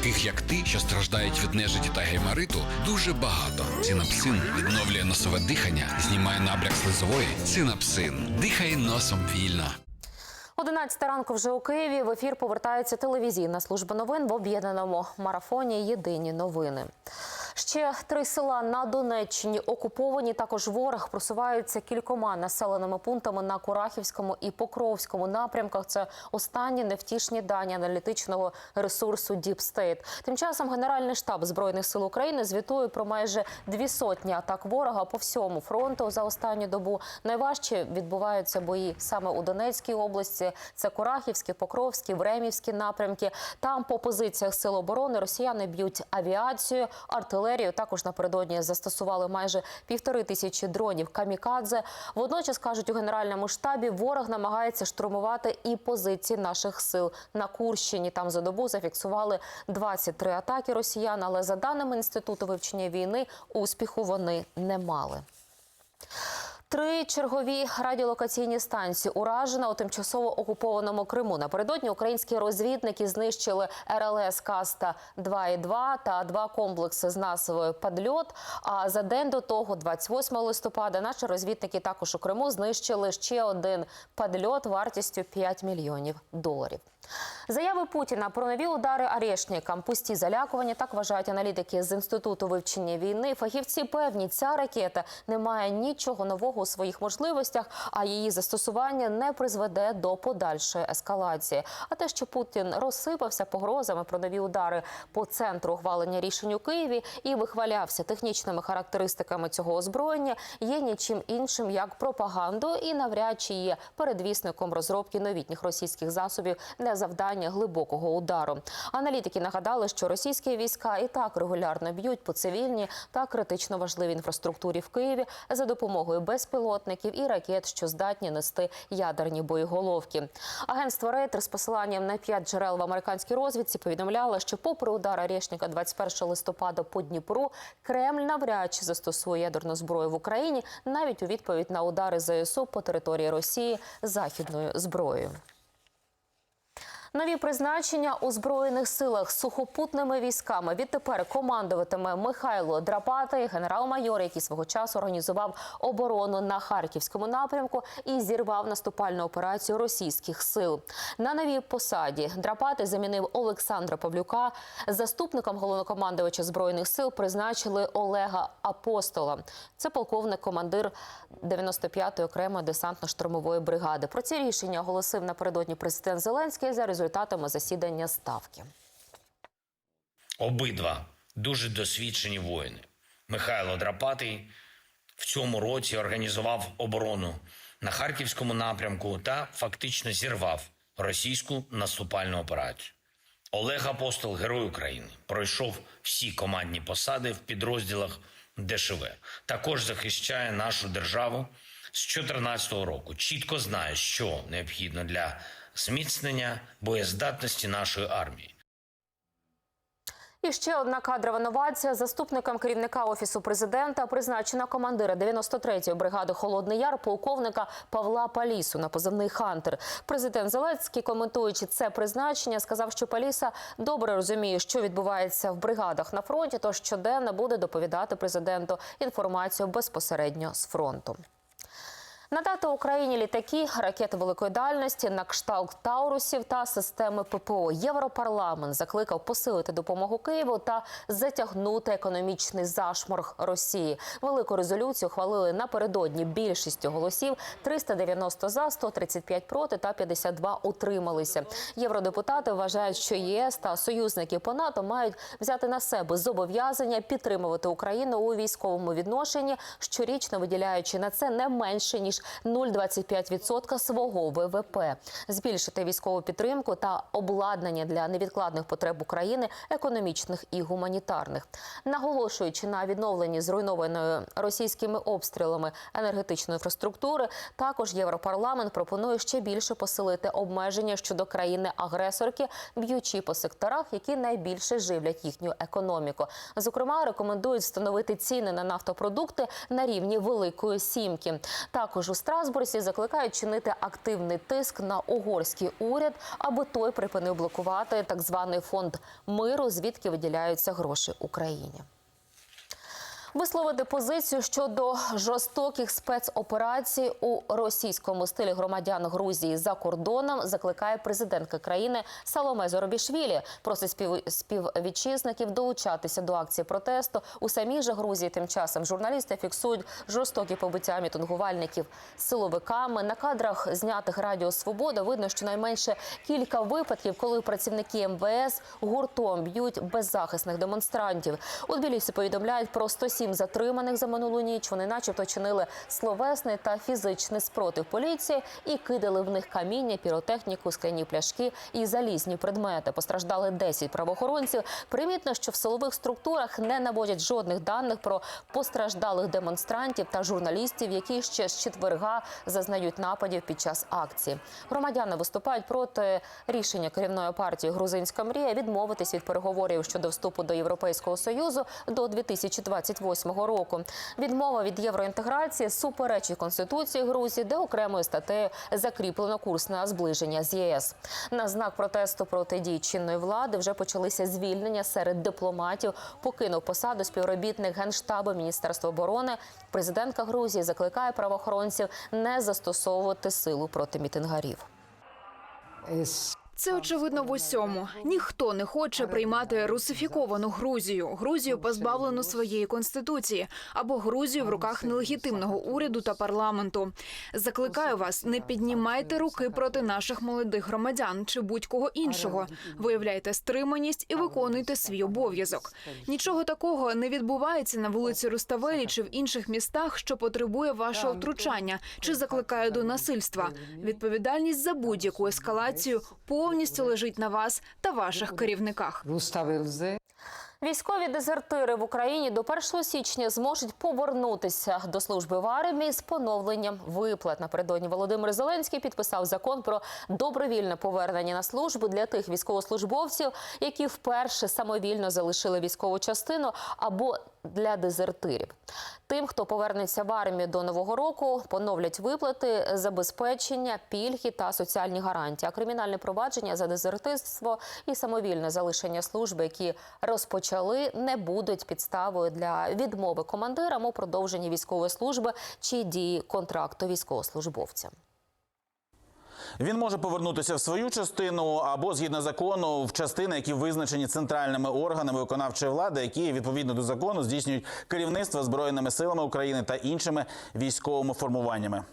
таких як ти, що страждають від нежиті та геймариту, дуже багато. Цинапсин відновлює носове дихання, знімає набряк слизової. Цинапсин. дихає носом вільно. 11 ранку вже у Києві в ефір повертається телевізійна служба новин в об'єднаному марафоні Єдині новини. Ще три села на Донеччині окуповані. Також ворог просуваються кількома населеними пунктами на Курахівському і Покровському напрямках. Це останні невтішні дані аналітичного ресурсу State. Тим часом Генеральний штаб збройних сил України звітує про майже дві сотні атак ворога по всьому фронту за останню добу. Найважче відбуваються бої саме у Донецькій області. Це Курахівський, Покровський, Времівські напрямки. Там по позиціях сил оборони росіяни б'ють авіацію, артилерію. Також напередодні застосували майже півтори тисячі дронів камікадзе. Водночас кажуть у генеральному штабі, ворог намагається штурмувати і позиції наших сил на Курщині. Там за добу зафіксували 23 атаки росіян. Але за даними інституту вивчення війни, успіху вони не мали. Три чергові радіолокаційні станції уражено у тимчасово окупованому Криму. Напередодні українські розвідники знищили РЛС Каста 2 і 2 та два комплекси з назвою Падльот. А за день до того, 28 листопада, наші розвідники також у Криму знищили ще один падльот вартістю 5 мільйонів доларів. Заяви Путіна про нові удари арешникам, пусті залякування. Так вважають аналітики з інституту вивчення війни. Фахівці певні, ця ракета не має нічого нового у своїх можливостях, а її застосування не призведе до подальшої ескалації. А те, що Путін розсипався погрозами про нові удари по центру ухвалення рішень у Києві і вихвалявся технічними характеристиками цього озброєння, є нічим іншим як пропагандою і навряд чи є передвісником розробки новітніх російських засобів для завдання глибокого удару. Аналітики нагадали, що російські війська і так регулярно б'ють по цивільній та критично важливій інфраструктурі в Києві за допомогою безпілотників і ракет, що здатні нести ядерні боєголовки. Агентство Рейтер з посиланням на п'ять джерел в американській розвідці повідомляло, що, попри удар Орешника 21 листопада по Дніпру, Кремль навряд чи застосує ядерну зброю в Україні навіть у відповідь на удари ЗСУ по території Росії західною зброєю. Нові призначення у збройних силах сухопутними військами відтепер командуватиме Михайло Драпатий, генерал-майор, який свого часу організував оборону на харківському напрямку і зірвав наступальну операцію російських сил. На новій посаді Драпатий замінив Олександра Павлюка. Заступником головнокомандувача збройних сил призначили Олега Апостола. Це полковник, командир 95-ї окремої десантно-штурмової бригади. Про ці рішення оголосив напередодні президент Зеленський за результатами засідання ставки. Обидва дуже досвідчені воїни. Михайло Драпатий в цьому році організував оборону на харківському напрямку та фактично зірвав російську наступальну операцію. Олег Апостол, герой України, пройшов всі командні посади в підрозділах ДШВ. Також захищає нашу державу з 2014 року. Чітко знає, що необхідно для зміцнення боєздатності нашої армії. І ще одна кадрова новація. Заступником керівника офісу президента призначена командира 93-ї бригади Холодний Яр, полковника Павла Палісу на позивний Хантер. Президент Зеленський, коментуючи це призначення, сказав, що Паліса добре розуміє, що відбувається в бригадах на фронті, тож щоденно буде доповідати президенту інформацію безпосередньо з фронту. Надати Україні літаки, ракети великої дальності на кшталт Таурусів та системи ППО. Європарламент закликав посилити допомогу Києву та затягнути економічний зашморг Росії. Велику резолюцію ухвалили напередодні більшістю голосів 390 за, 135 проти та 52 утрималися. Євродепутати вважають, що єС та союзники по НАТО мають взяти на себе зобов'язання підтримувати Україну у військовому відношенні, щорічно виділяючи на це не менше ніж 0,25% свого ВВП, збільшити військову підтримку та обладнання для невідкладних потреб України, економічних і гуманітарних, наголошуючи на відновленні зруйнованої російськими обстрілами енергетичної інфраструктури. Також Європарламент пропонує ще більше посилити обмеження щодо країни-агресорки, б'ючи по секторах, які найбільше живлять їхню економіку. Зокрема, рекомендують встановити ціни на нафтопродукти на рівні Великої Сімки. Також у Страсбурзі закликають чинити активний тиск на угорський уряд, аби той припинив блокувати так званий фонд миру, звідки виділяються гроші Україні. Висловити позицію щодо жорстоких спецоперацій у російському стилі громадян Грузії за кордоном закликає президентка країни Саломе Зоробішвілі. Просить спів... співвітчизників долучатися до акції протесту. У самій же Грузії тим часом журналісти фіксують жорстокі побиття мітингувальників силовиками. На кадрах знятих Радіо Свобода видно, що найменше кілька випадків, коли працівники МВС гуртом б'ють беззахисних демонстрантів. У Тбілісі повідомляють про 107 затриманих за минулу ніч. Вони, начебто, чинили словесний та фізичний спротив поліції і кидали в них каміння, піротехніку, скляні пляшки і залізні предмети. Постраждали 10 правоохоронців. Примітно, що в силових структурах не наводять жодних даних про постраждалих демонстрантів та журналістів, які ще з четверга зазнають нападів під час акції. Громадяни виступають проти рішення керівної партії Грузинська мрія відмовитись від переговорів щодо вступу до Європейського союзу до 2028 року. Відмова від євроінтеграції суперечить конституції Грузії, де окремою статтею закріплено курс на зближення з ЄС. На знак протесту проти дій чинної влади вже почалися звільнення серед дипломатів. Покинув посаду співробітник генштабу Міністерства оборони. Президентка Грузії закликає правоохоронців не застосовувати силу проти мітингарів. Це очевидно в усьому. Ніхто не хоче приймати русифіковану Грузію, Грузію позбавлену своєї конституції або Грузію в руках нелегітимного уряду та парламенту. Закликаю вас, не піднімайте руки проти наших молодих громадян чи будь-кого іншого. Виявляйте стриманість і виконуйте свій обов'язок. Нічого такого не відбувається на вулиці Руставелі чи в інших містах, що потребує вашого втручання чи закликає до насильства. Відповідальність за будь-яку ескалацію повністю лежить на вас та ваших керівниках. Військові дезертири в Україні до 1 січня зможуть повернутися до служби в армії з поновленням виплат. Напередодні Володимир Зеленський підписав закон про добровільне повернення на службу для тих військовослужбовців, які вперше самовільно залишили військову частину або для дезертирів. Тим, хто повернеться в армію до нового року, поновлять виплати, забезпечення, пільги та соціальні гарантії. А кримінальне провадження за дезертирство і самовільне залишення служби, які розпочали, не будуть підставою для відмови командирам у продовженні військової служби чи дії контракту військовослужбовця. Він може повернутися в свою частину або згідно закону в частини, які визначені центральними органами виконавчої влади, які відповідно до закону здійснюють керівництво збройними силами України та іншими військовими формуваннями.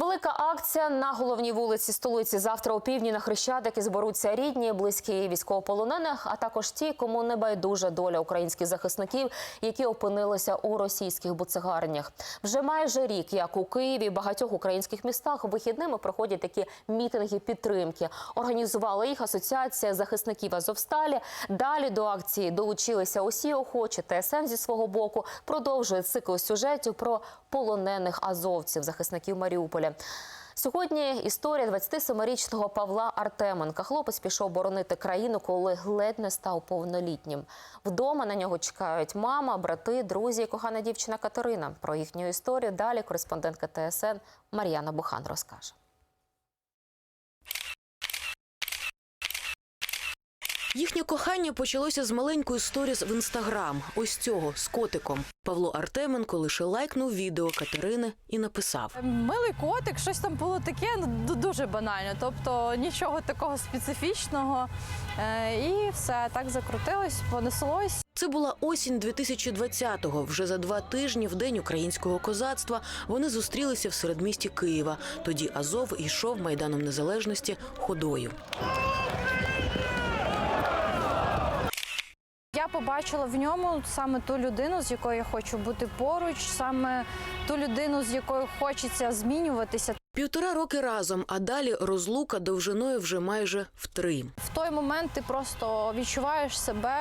Велика акція на головній вулиці столиці завтра у півдні на Хрещатики зберуться рідні, близькі військовополонених, а також ті, кому не байдужа доля українських захисників, які опинилися у російських буцегарнях. Вже майже рік, як у Києві, багатьох українських містах вихідними проходять такі мітинги підтримки. Організувала їх асоціація захисників Азовсталі. Далі до акції долучилися усі охочі. ТСН зі свого боку продовжує цикл сюжетів про полонених азовців, захисників Маріуполя. Сьогодні історія 27-річного Павла Артеменка. Хлопець пішов боронити країну, коли ледь не став повнолітнім. Вдома на нього чекають мама, брати, друзі і кохана дівчина Катерина. Про їхню історію далі кореспондентка ТСН Мар'яна Бухан розкаже. Їхнє кохання почалося з маленької сторіс в інстаграм. Ось цього з котиком. Павло Артеменко лише лайкнув відео Катерини і написав: Милий котик, щось там було таке ну, дуже банально. Тобто нічого такого специфічного. Е, І все так закрутилось, понеслось. Це була осінь 2020-го. Вже за два тижні в день українського козацтва вони зустрілися в середмісті Києва. Тоді Азов йшов майданом незалежності ходою. Побачила в ньому саме ту людину, з якою я хочу бути поруч, саме ту людину, з якою хочеться змінюватися. Півтора роки разом, а далі розлука довжиною вже майже в три. В той момент ти просто відчуваєш себе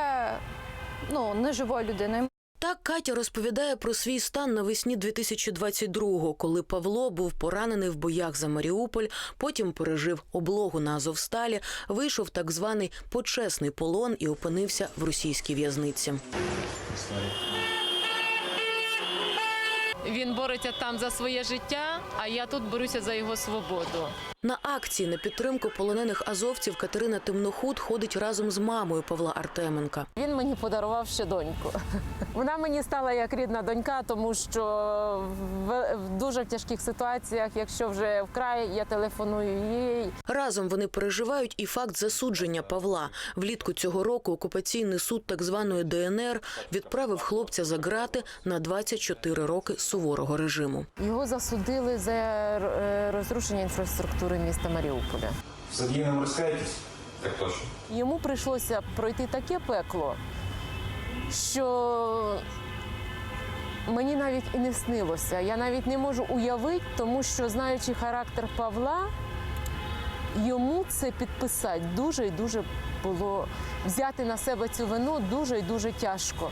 ну, неживою людиною. Так Катя розповідає про свій стан навесні 2022-го, коли Павло був поранений в боях за Маріуполь, потім пережив облогу на Азовсталі, вийшов так званий почесний полон і опинився в російській в'язниці. Він бореться там за своє життя, а я тут борюся за його свободу. На акції на підтримку полонених азовців Катерина Темнохуд ходить разом з мамою Павла Артеменка. Він мені подарував ще доньку. Вона мені стала як рідна донька, тому що в, в дуже тяжких ситуаціях, якщо вже вкрай, я телефоную їй. Разом вони переживають і факт засудження Павла. Влітку цього року окупаційний суд так званої ДНР відправив хлопця за грати на 24 роки суворого режиму. Його засудили за е, розрушення інфраструктури міста Маріуполя. С Адьином раскаетесь? Так точно. Йому прийшлося пройти таке пекло, що мені навіть і не снилося. Я навіть не можу уявити, тому що, знаючи характер Павла, йому це підписати дуже і дуже було взяти на себе цю вину дуже і дуже тяжко.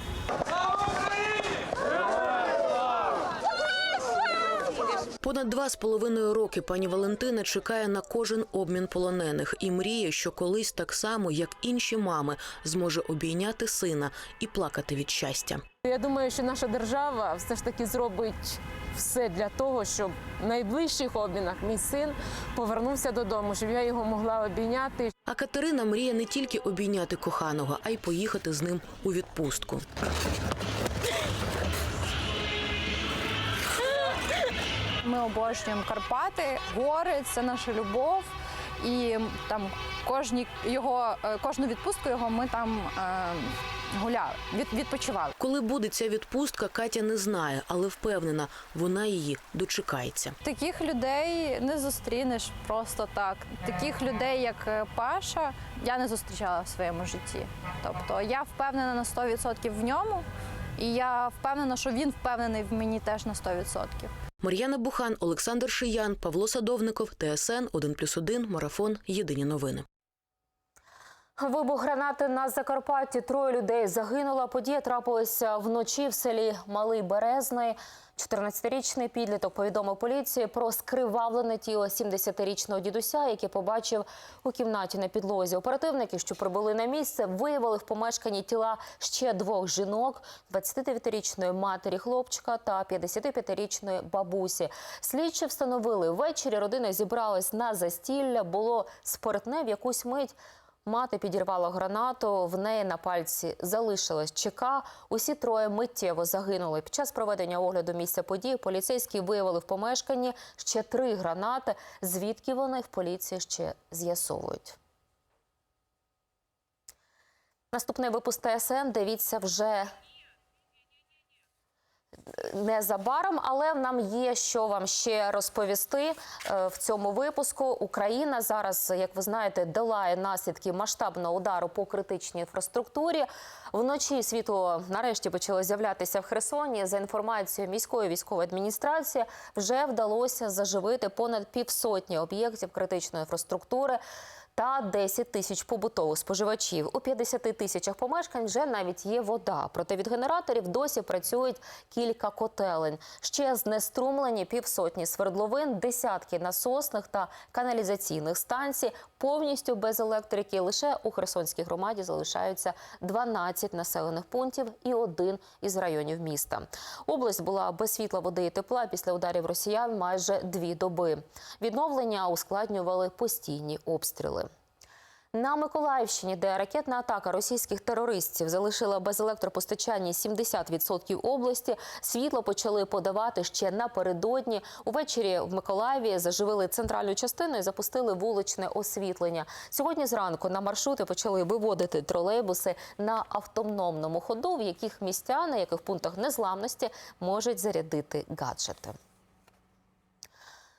Понад два з половиною роки пані Валентина чекає на кожен обмін полонених і мріє, що колись так само, як інші мами, зможе обійняти сина і плакати від щастя. Я думаю, що наша держава все ж таки зробить все для того, щоб в найближчих обмінах мій син повернувся додому, щоб я його могла обійняти. А Катерина мріє не тільки обійняти коханого, а й поїхати з ним у відпустку. Ми обожнюємо Карпати, гори це наша любов. І там кожні його е, кожну відпустку його ми там е, гуляли, від, відпочивали. Коли буде ця відпустка, Катя не знає, але впевнена, вона її дочекається. Таких людей не зустрінеш просто так. Таких людей, як е, Паша, я не зустрічала в своєму житті. Тобто я впевнена на 100% в ньому, і я впевнена, що він впевнений в мені теж на 100%. Мар'яна Бухан, Олександр Шиян, Павло Садовников, ТСН 1+,1, Марафон. Єдині новини. Вибух гранати на Закарпатті. Троє людей загинуло. Подія трапилася вночі в селі Малий Березний. 14-річний підліток повідомив поліції про скривавлене тіло 70-річного дідуся, який побачив у кімнаті на підлозі. Оперативники, що прибули на місце, виявили в помешканні тіла ще двох жінок: 29-річної матері хлопчика та 55-річної бабусі. Слідчі встановили ввечері. Родина зібралась на застілля. Було спиртне в якусь мить. Мати підірвала гранату, в неї на пальці залишилась ЧК. Усі троє миттєво загинули. Під час проведення огляду місця події поліцейські виявили в помешканні ще три гранати. Звідки вони в поліції ще з'ясовують. Наступний випуск ТСН дивіться вже незабаром, але нам є що вам ще розповісти е, в цьому випуску. Україна зараз, як ви знаєте, долає наслідки масштабного удару по критичній інфраструктурі. Вночі світло нарешті почало з'являтися в Херсоні. За інформацією міської військової адміністрації, вже вдалося заживити понад півсотні об'єктів критичної інфраструктури та 10 тисяч побутових споживачів. У 50 тисячах помешкань вже навіть є вода. Проте від генераторів досі працюють кілька котелень. Ще знеструмлені півсотні свердловин, десятки насосних та каналізаційних станцій. Повністю без електрики лише у Херсонській громаді залишаються 12 населених пунктів і один із районів міста. Область була без світла, води і тепла після ударів росіян майже дві доби. Відновлення ускладнювали постійні обстріли. На Миколаївщині, де ракетна атака російських терористів залишила без електропостачання 70% області, світло почали подавати ще напередодні. Увечері в Миколаєві заживили центральну частину і запустили вуличне освітлення. Сьогодні зранку на маршрути почали виводити тролейбуси на автономному ходу, в яких містяни, яких пунктах незламності можуть зарядити гаджети.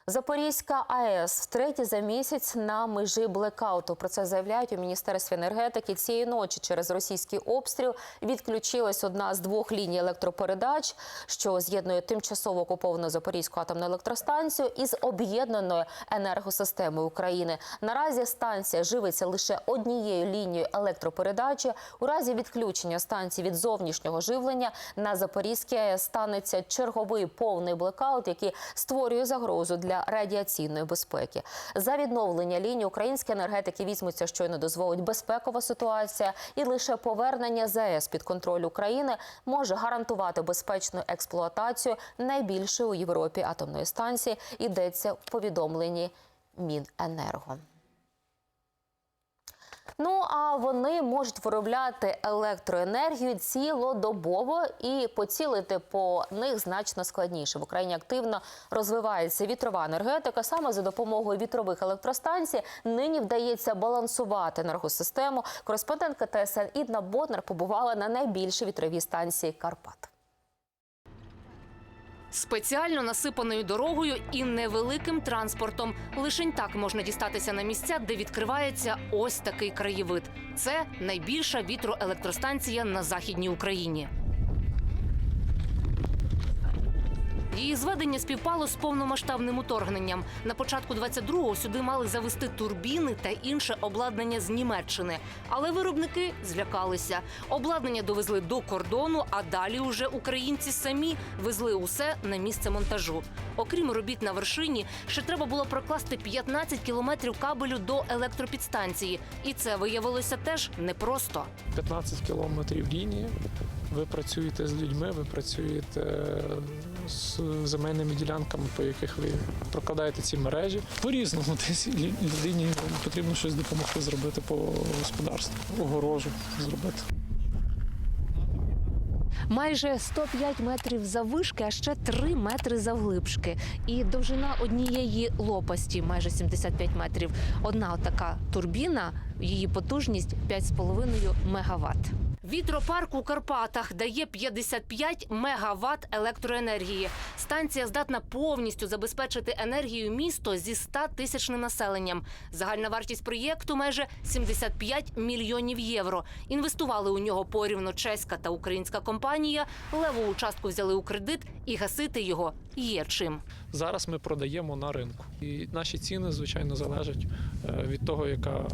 Запорізька АЕС втретє за місяць на межі блекауту. Про це заявляють у міністерстві енергетики. Цієї ночі через російський обстріл відключилась одна з двох ліній електропередач, що з'єднує тимчасово окуповану Запорізьку атомну електростанцію із об'єднаною енергосистемою України. Наразі станція живиться лише однією лінією електропередачі. У разі відключення станції від зовнішнього живлення на Запорізькій АЕС станеться черговий повний блекаут, який створює загрозу для радіаційної безпеки. За відновлення лінії українські енергетики візьмуться, щойно дозволить безпекова ситуація, і лише повернення ЗАЕС під контроль України може гарантувати безпечну експлуатацію найбільшої у Європі атомної станції. Йдеться в повідомленні Міненерго. Ну а вони можуть виробляти електроенергію цілодобово і поцілити по них значно складніше. В Україні активно розвивається вітрова енергетика. Саме за допомогою вітрових електростанцій нині вдається балансувати енергосистему. Кореспондентка ТСН Ідна Боднар побувала на найбільшій вітровій станції Карпат. Спеціально насипаною дорогою і невеликим транспортом. Лишень так можна дістатися на місця, де відкривається ось такий краєвид. Це найбільша вітроелектростанція на західній Україні. Її зведення співпало з повномасштабним уторгненням. На початку 22-го сюди мали завести турбіни та інше обладнання з Німеччини. Але виробники злякалися. Обладнання довезли до кордону, а далі уже українці самі везли усе на місце монтажу. Окрім робіт на вершині, ще треба було прокласти 15 кілометрів кабелю до електропідстанції. І це виявилося теж непросто. 15 кілометрів лінії. Ви працюєте з людьми, ви працюєте з земельними ділянками, по яких ви прокладаєте ці мережі. По-різному десь людині потрібно щось допомогти зробити по господарству, огорожу зробити. Майже 105 метрів заввишки, а ще 3 метри завглибшки. І довжина однієї лопасті майже 75 метрів. Одна отака турбіна, її потужність 5,5 мегаватт. Вітропарк у Карпатах дає 55 мегаватт електроенергії. Станція здатна повністю забезпечити енергію місто зі 100 тисячним населенням. Загальна вартість проєкту майже 75 мільйонів євро. Інвестували у нього порівно чеська та українська компанія. Леву частку взяли у кредит, і гасити його є чим. Зараз ми продаємо на ринку. І наші ціни, звичайно, залежать е, від того, яка,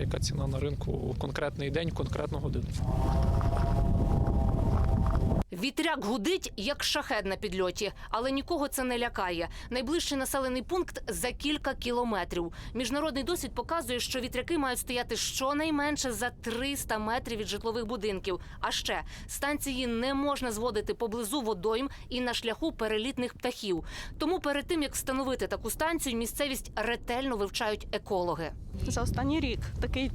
яка ціна на ринку в конкретний день, в конкретну годину. Вітряк гудить, як шахед на підльоті, але нікого це не лякає. Найближчий населений пункт за кілька кілометрів. Міжнародний досвід показує, що вітряки мають стояти щонайменше за 300 метрів від житлових будинків. А ще станції не можна зводити поблизу водойм і на шляху перелітних птахів. Тому перед тим як встановити таку станцію, місцевість ретельно вивчають екологи. за останній рік такий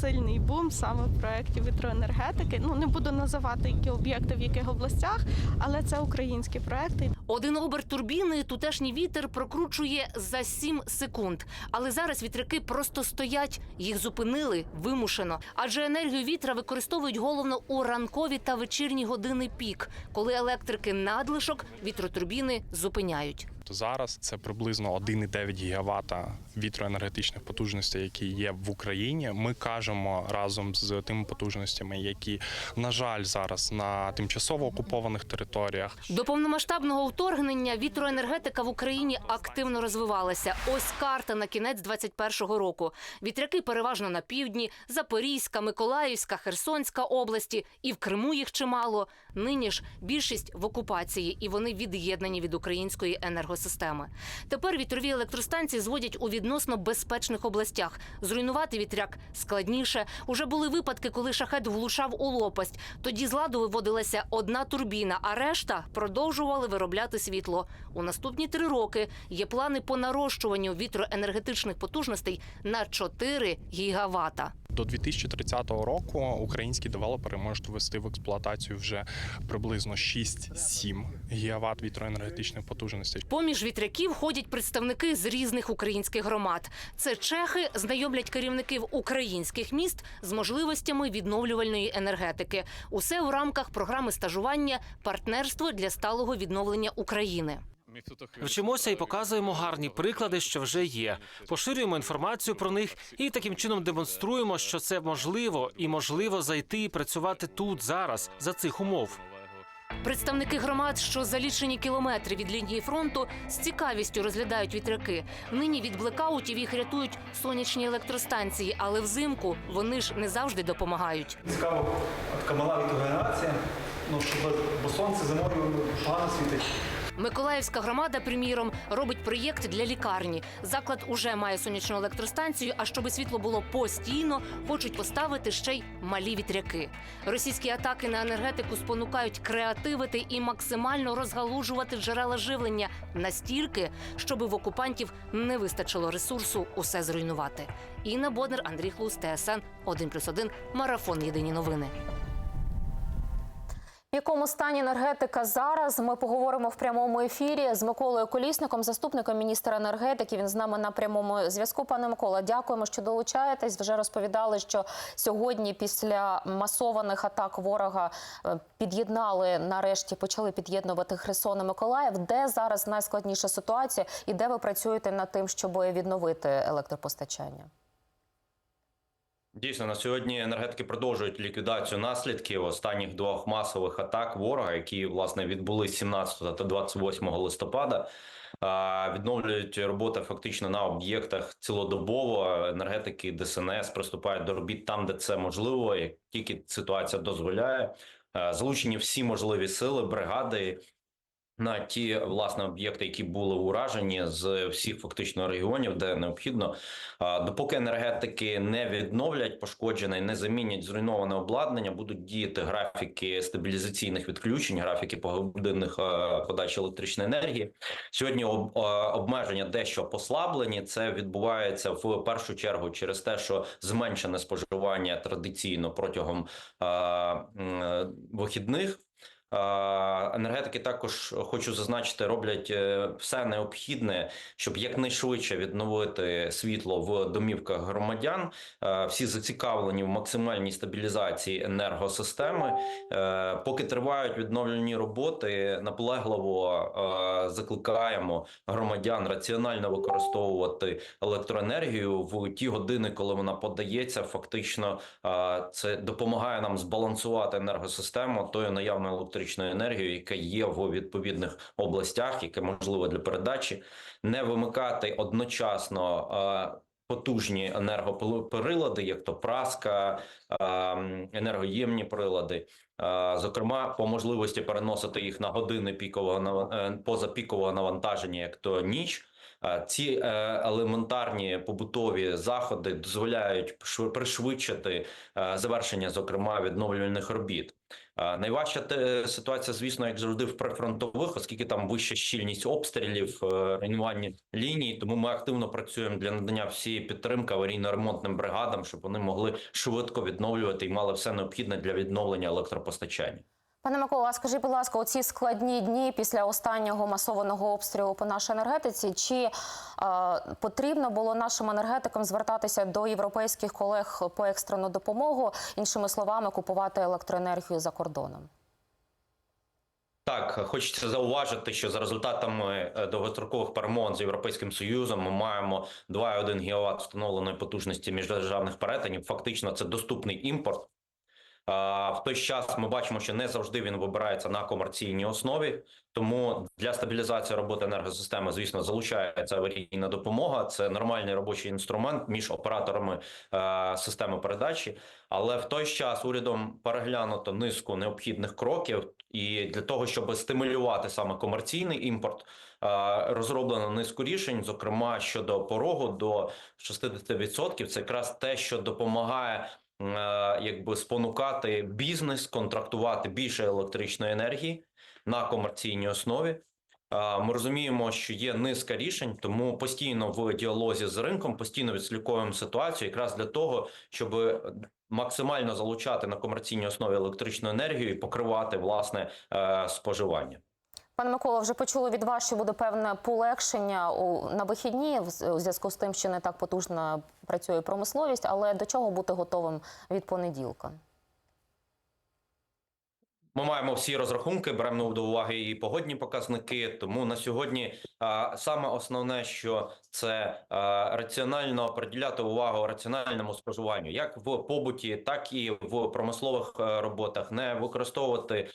сильний бум саме в проєкті вітроенергетики. Ну не буду називати які об'єкти в яких областях, але це українські проекти. Один оберт турбіни тутешній вітер прокручує за 7 секунд. Але зараз вітряки просто стоять. Їх зупинили вимушено. Адже енергію вітра використовують головно у ранкові та вечірні години пік, коли електрики надлишок вітротурбіни зупиняють. То зараз це приблизно 1,9 гігавата вітроенергетичних потужностей, які є в Україні. Ми кажемо разом з тими потужностями, які на жаль зараз на тимчасово окупованих територіях. До повномасштабного вторгнення вітроенергетика в Україні активно розвивалася. Ось карта на кінець 21-го року. Вітряки переважно на півдні, Запорізька, Миколаївська, Херсонська області, і в Криму їх чимало. Нині ж більшість в окупації, і вони від'єднані від української енергосистеми. Тепер вітрові електростанції зводять у відносно безпечних областях. Зруйнувати вітряк складніше. Уже були випадки, коли шахет влучав у лопасть. Тоді з ладу виводилася одна турбіна, а решта продовжували виробляти світло. У наступні три роки є плани по нарощуванню вітроенергетичних потужностей на 4 гігавата. До 2030 року українські девелопери можуть ввести в експлуатацію вже приблизно 6-7 гігават вітроенергетичних потужностей. Поміж вітряків ходять представники з різних українських громад. Це чехи знайомлять керівників українських міст з можливостями відновлювальної енергетики. Усе у рамках програми стажування партнерство для сталого відновлення України. Вчимося і показуємо гарні приклади, що вже є. Поширюємо інформацію про них і таким чином демонструємо, що це можливо і можливо зайти і працювати тут зараз за цих умов. Представники громад, що за лічені кілометри від лінії фронту, з цікавістю розглядають вітряки. Нині від блекаутів їх рятують сонячні електростанції, але взимку вони ж не завжди допомагають. Цікаво, така мала вітрогенерація, ну, щоб, бо сонце зимою погано світить. Миколаївська громада, приміром, робить проєкт для лікарні. Заклад уже має сонячну електростанцію. А щоби світло було постійно, хочуть поставити ще й малі вітряки. Російські атаки на енергетику спонукають креативити і максимально розгалужувати джерела живлення настільки, щоби в окупантів не вистачило ресурсу усе зруйнувати. Інна Боднер, Андрій Хлус, ТСН 1+,1, Марафон. Єдині новини. В якому стані енергетика зараз? Ми поговоримо в прямому ефірі з Миколою Колісником, заступником міністра енергетики. Він з нами на прямому зв'язку. Пане Микола, дякуємо, що долучаєтесь. Вже розповідали, що сьогодні, після масованих атак ворога, е, під'єднали нарешті, почали під'єднувати Херсон і Миколаїв. Де зараз найскладніша ситуація, і де ви працюєте над тим, щоб відновити електропостачання? Дійсно, на сьогодні енергетики продовжують ліквідацію наслідків останніх двох масових атак ворога, які власне відбулись 17 та 28 листопада. Відновлюють роботи фактично на об'єктах цілодобово. Енергетики ДСНС приступають до робіт там, де це можливо, як тільки ситуація дозволяє. Залучені всі можливі сили, бригади на ті власне об'єкти, які були уражені з всіх фактично регіонів, де необхідно. Допоки енергетики не відновлять пошкоджене, не замінять зруйноване обладнання, будуть діяти графіки стабілізаційних відключень, графіки погодинних е, подачі електричної енергії. Сьогодні е, обмеження дещо послаблені. Це відбувається в першу чергу через те, що зменшене споживання традиційно протягом е, вихідних. Енергетики також хочу зазначити, роблять е, все необхідне, щоб якнайшвидше відновити світло в домівках громадян. Е, Всі зацікавлені в максимальній стабілізації енергосистеми. Е, Поки тривають відновлені роботи, наполегливо закликаємо громадян раціонально використовувати електроенергію в ті години, коли вона подається. Фактично, це допомагає нам збалансувати енергосистему тою наявною електричною енергією, яка є в відповідних областях, яке можливо для передачі, не вимикати одночасно. е, Потужні енергоприлади, як то праска, е, енергоємні прилади, Е, зокрема, по можливості переносити їх на години пікового позапікового навантаження, як то ніч. Ці елементарні побутові заходи дозволяють шв- пришвидшити завершення, зокрема, відновлювальних робіт. Найважча ситуація, звісно, як завжди, в прифронтових, оскільки там вища щільність обстрілів, е, руйнування ліній. Тому ми активно працюємо для надання всієї підтримки аварійно-ремонтним бригадам, щоб вони могли швидко відновлювати і мали все необхідне для відновлення електропостачання. Пане Микола, скажіть, будь ласка, оці складні дні після останнього масованого обстрілу по нашій енергетиці, чи е, потрібно було нашим енергетикам звертатися до європейських колег по екстрену допомогу, іншими словами, купувати електроенергію за кордоном? Так, хочеться зауважити, що за результатами е, довгострокових перемовин з Європейським Союзом ми маємо 2,1 ГВт встановленої потужності міждержавних перетинів. Фактично, це доступний імпорт. В той час ми бачимо, що не завжди він вибирається на комерційній основі. Тому для стабілізації роботи енергосистеми, звісно, залучається аварійна допомога. Це нормальний робочий інструмент між операторами е, системи передачі. Але в той час урядом переглянуто низку необхідних кроків, і для того, щоб стимулювати саме комерційний імпорт, е, розроблено низку рішень, зокрема щодо порогу до 60%. Це якраз те, що допомагає. Е, Якби спонукати бізнес контрактувати більше електричної енергії на комерційній основі. Ми розуміємо, що є низка рішень, тому постійно в діалозі з ринком, постійно відслідковуємо ситуацію, якраз для того, щоб максимально залучати на комерційній основі електричну енергію і покривати власне е, споживання. Пане Микола, вже почули від вас, що буде певне полегшення у на вихідні у зв'язку з тим, що не так потужно працює промисловість, але до чого бути готовим від понеділка? Ми маємо всі розрахунки, беремо до уваги і погодні показники. Тому на сьогодні а, саме основне, що це а, раціонально приділяти увагу раціональному споживанню, як в побуті, так і в промислових е, роботах, не використовувати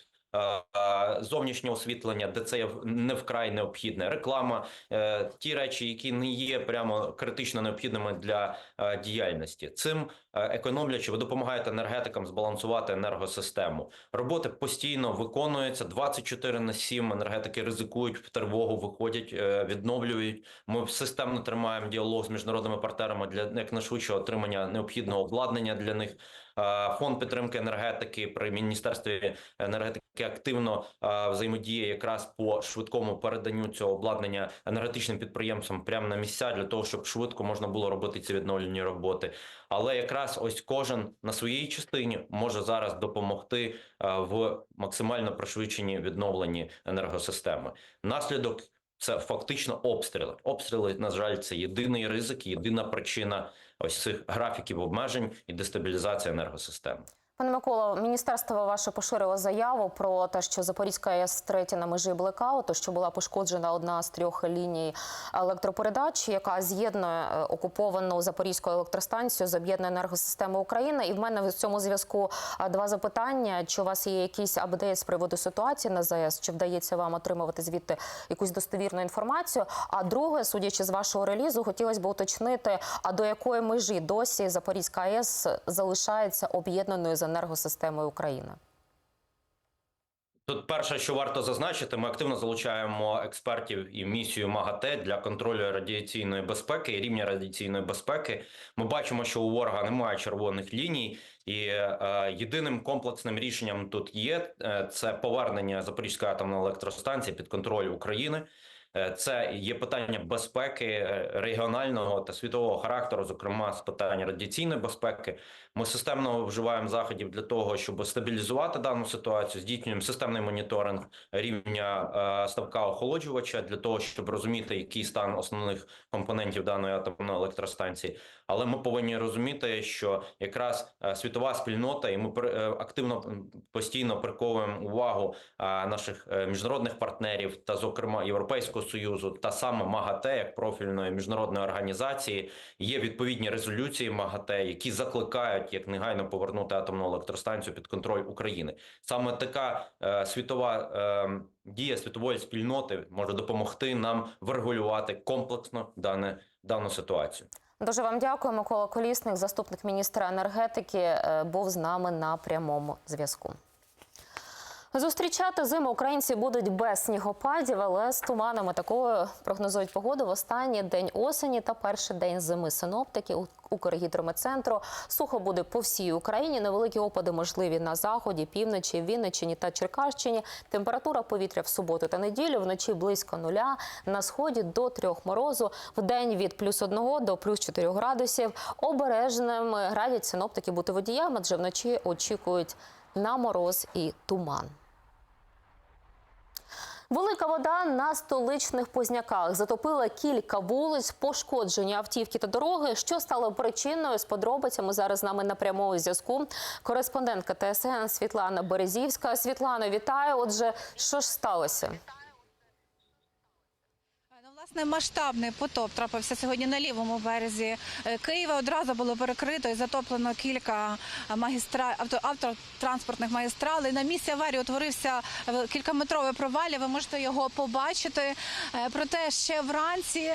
зовнішнє освітлення, де це не вкрай необхідне, реклама, е, ті речі, які не є прямо критично необхідними для е, діяльності. Цим е, економлячи, ви допомагаєте енергетикам збалансувати енергосистему. Роботи постійно виконуються 24 на 7, Енергетики ризикують в тривогу, виходять, е, відновлюють. Ми системно тримаємо діалог з міжнародними партнерами для якнайшвидшого отримання необхідного обладнання для них. Е, Фонд підтримки енергетики при міністерстві енергетики активно е, взаємодіє якраз по швидкому переданню цього обладнання енергетичним підприємствам прямо на місця для того, щоб швидко можна було робити ці відновлені роботи. Але якраз ось кожен на своїй частині може зараз допомогти е, в максимально пришвидшенні відновленні енергосистеми. Наслідок це фактично обстріли. Обстріли, на жаль, це єдиний ризик, єдина причина ось цих графіків обмежень і дестабілізації енергосистеми. Пане Миколо, міністерство ваше поширило заяву про те, що Запорізька АЕС третя на межі блекауту, що була пошкоджена одна з трьох ліній електропередач, яка з'єднує е, окуповану Запорізьку електростанцію з об'єднаної енергосистеми України. І в мене в цьому зв'язку е, два запитання: чи у вас є якийсь апдейт з приводу ситуації на ЗАЕС? Чи вдається вам отримувати звідти якусь достовірну інформацію? А друге, судячи з вашого релізу, хотілося б уточнити, а до якої межі досі Запорізька АЕС залишається об'єднаною з енергосистемою України? Тут перше, що варто зазначити, ми активно залучаємо експертів і місію МАГАТЕ для контролю радіаційної безпеки і рівня радіаційної безпеки. Ми бачимо, що у ворога немає червоних ліній, і е, єдиним комплексним рішенням тут є е, це повернення Запорізької атомної електростанції під контроль України. Е, Це є питання безпеки е, регіонального та світового характеру, зокрема з питань радіаційної безпеки. Ми системно вживаємо заходів для того, щоб стабілізувати дану ситуацію. Здійснюємо системний моніторинг рівня е, ставка охолоджувача для того, щоб розуміти, який стан основних компонентів даної атомної електростанції. Але ми повинні розуміти, що якраз світова спільнота, і ми активно постійно приковуємо увагу наших міжнародних партнерів та, зокрема, Європейського союзу та саме МАГАТЕ як профільної міжнародної організації. Є відповідні резолюції МАГАТЕ, які закликають як негайно повернути атомну електростанцію під контроль України. Саме така е, світова е, дія світової спільноти може допомогти нам врегулювати комплексно дане дану ситуацію. Дуже вам дякую. Микола Колісник, заступник міністра енергетики, е, був з нами на прямому зв'язку. Зустрічати зиму українці будуть без снігопадів, але з туманами такою прогнозують погоду в останній день осені та перший день зими. Синоптики Укргідрометцентру сухо буде по всій Україні. Невеликі опади можливі на заході, півночі, Вінниччині та Черкащині. Температура повітря в суботу та неділю вночі близько нуля. На сході до трьох морозу. В день від плюс одного до плюс 4 градусів. Обережними радять синоптики бути водіями, адже вночі очікують на мороз і туман. Велика вода на столичних позняках затопила кілька вулиць, пошкоджені автівки та дороги. Що стало причиною з подробицями зараз з нами на прямому зв'язку. Кореспондентка ТСН Світлана Березівська. Світлано, вітаю. Отже, що ж сталося? Власне, масштабний потоп трапився сьогодні на лівому березі е, Києва. Одразу було перекрито і затоплено кілька магістра... автотранспортних магістралей. На місці аварії утворився е, кількаметровий провалі. Ви можете його побачити. Е, Проте ще вранці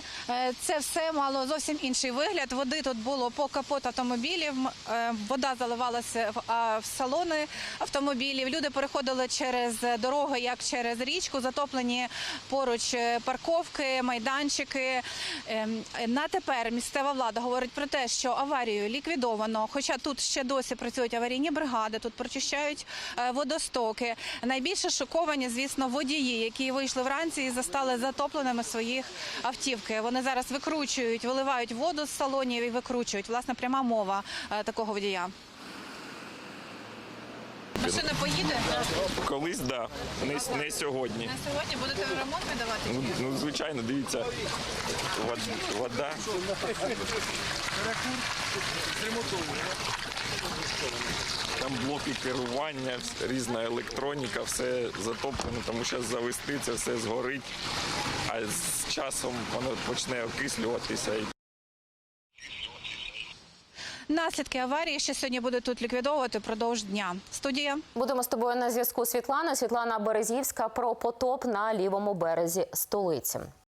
це все мало зовсім інший вигляд. Води тут було по капот автомобілів. Вода заливалася в, салони автомобілів. Люди переходили через дороги, як через річку, затоплені поруч парковки, майданчики. Ем, На тепер місцева влада говорить про те, що аварію ліквідовано. Хоча тут ще досі працюють аварійні бригади, тут прочищають е, водостоки. Найбільше шоковані, звісно, водії, які вийшли вранці і застали затопленими своїх автівки. Вони зараз викручують, виливають воду з салонів і викручують. Власне, пряма мова е, такого водія. Машина поїде? Колись да, не, не сьогодні. На сьогодні будете ремонт видавати? Ну, ну звичайно, дивіться, вод- вода. Там блоки керування, різна електроніка, все затоплено, тому що завести це все згорить, а з часом воно почне окислюватися. і Наслідки аварії ще сьогодні будуть тут ліквідовувати впродовж дня. Студія. Будемо з тобою на зв'язку. Світлана. Світлана Березівська про потоп на лівому березі столиці.